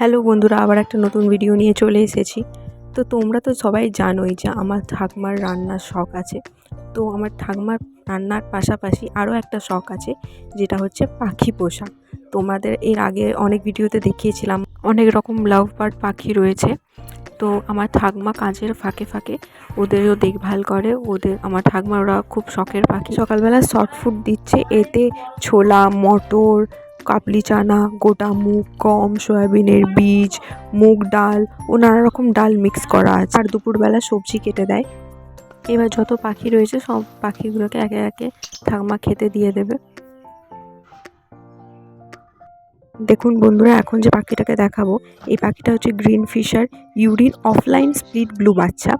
Hello বন্ধুরা, আবার একটা নতুন ভিডিও নিয়ে চলে এসেছি। তো তোমরা তো সবাই জানোই যে আমার ঠাকুমার রান্নার শখ আছে। তো আমার ঠাকুমার রান্নার পাশাপাশি আরও একটা শখ আছে, যেটা হচ্ছে পাখি পোষা। তোমাদের এর আগে অনেক ভিডিওতে দেখিয়েছিলাম, অনেক রকম লাভ বার্ড পাখি রয়েছে। তো আমার ঠাকমা কাজের ফাঁকে ফাঁকে ওদেরও দেখভাল করে, ওদের, আমার ঠাকমা ওরা খুব শখের পাখি। সকালবেলা শর্ট ফুড দিচ্ছে, এতে ছোলা, মটর কাবলি চানা, গোটা মুগ, গম, সয়াবিনের বীজ, মুগ ডাল ও নানা রকম ডাল মিক্স করা আছে। আর দুপুরবেলা সবজি কেটে দেয়। এবার যত পাখি রয়েছে, সব পাখিগুলোকে একে একে ঠাকমা খেতে দিয়ে দেবে। দেখুন বন্ধুরা, এখন যে পাখিটাকে দেখাবো, এই পাখিটা হচ্ছে গ্রিন ফিশার, ইউরিন অফলাইন স্প্লিট ব্লু বাচ্চা।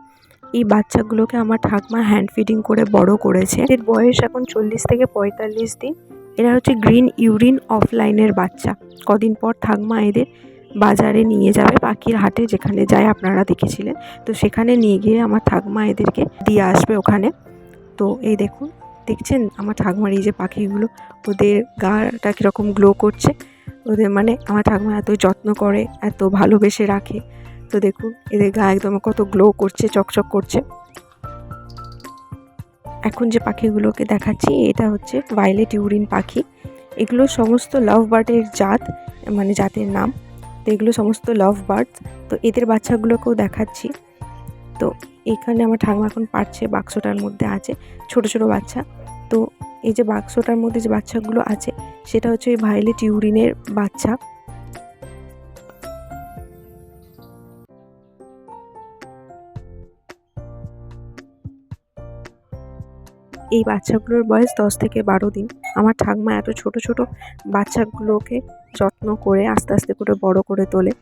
এই বাচ্চাগুলোকে আমার ঠাকমা হ্যান্ড ফিডিং করে বড় করেছে। এর বয়স এখন চল্লিশ থেকে পঁয়তাল্লিশ দিন। এরা হচ্ছে গ্রিন ইউরিন অফলাইনের বাচ্চা। কদিন পর ঠাকমা এদের বাজারে নিয়ে যাবে পাখির হাটে, যেখানে যায় আপনারা দেখেছিলেন। তো সেখানে নিয়ে গিয়ে আমার ঠাকমা এদেরকে দিয়ে আসবে ওখানে। তো এই দেখুন, দেখছেন আমার ঠাকমার এই যে পাখিগুলো? ওদের গাটা কীরকম গ্লো করছে। ওদের মানে আমার ঠাকুমা এত যত্ন করে, এত ভালোবেসে রাখে। তো দেখুন, এদের গা একদম কত গ্লো করছে, চকচক করছে। এখন যে পাখিগুলোকে দেখাচ্ছি, এটা হচ্ছে ভায়োলেট ইউরিন পাখি। এগুলো সমস্ত লাভ বার্ডের জাত মানে জাতের নাম। তো এগুলো সমস্ত লাভ বার্ডস তো এদের বাচ্চাগুলোকেও দেখাচ্ছি। তো এখানে আমার ঠাকুমা এখন পারছে, বাক্সটার মধ্যে আছে, ছোট ছোট বাচ্চা। তো এই যে বাক্সটার মধ্যে যে বাচ্চাগুলো আছে, সেটা হচ্ছে ওই ভায়োলেট ইউরিনের বাচ্চা। এই বাচ্চাগুলোর বয়স দশ থেকে বারো দিন। আমার ঠাকমা এত ছোট ছোট বাচ্চাগুলোকে যত্ন করে আস্তে আস্তে করে বড় করে তোলে।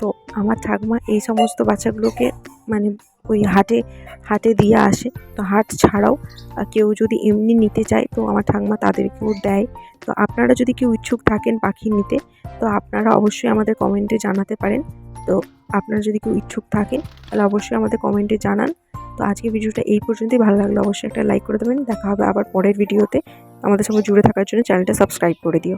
তো আমার ঠাকমা এই সমস্ত বাচ্চাগুলোকে মানে ওই হাটে হাটে দিয়ে আসে। তো হাট ছাড়াও কেউ যদি এমনি নিতে চায়, তো আমার ঠাকমা তাদেরকেও দেয়। তো আপনারা যদি কেউ ইচ্ছুক থাকেন পাখি নিতে, তো আপনারা অবশ্যই আমাদের কমেন্টে জানাতে পারেন। তো আপনারা যদি কেউ ইচ্ছুক থাকেন, তাহলে অবশ্যই আমাদের কমেন্টে জানান। তো আজকে ভিডিওটা এই পর্যন্তই। ভালো লাগল অবশ্যই একটা লাইক করে দেবেন। দেখা হবে আবার পরের ভিডিওতে। আমাদের সঙ্গে জুড়ে থাকার জন্য চ্যানেলটা সাবস্ক্রাইব করে দিও।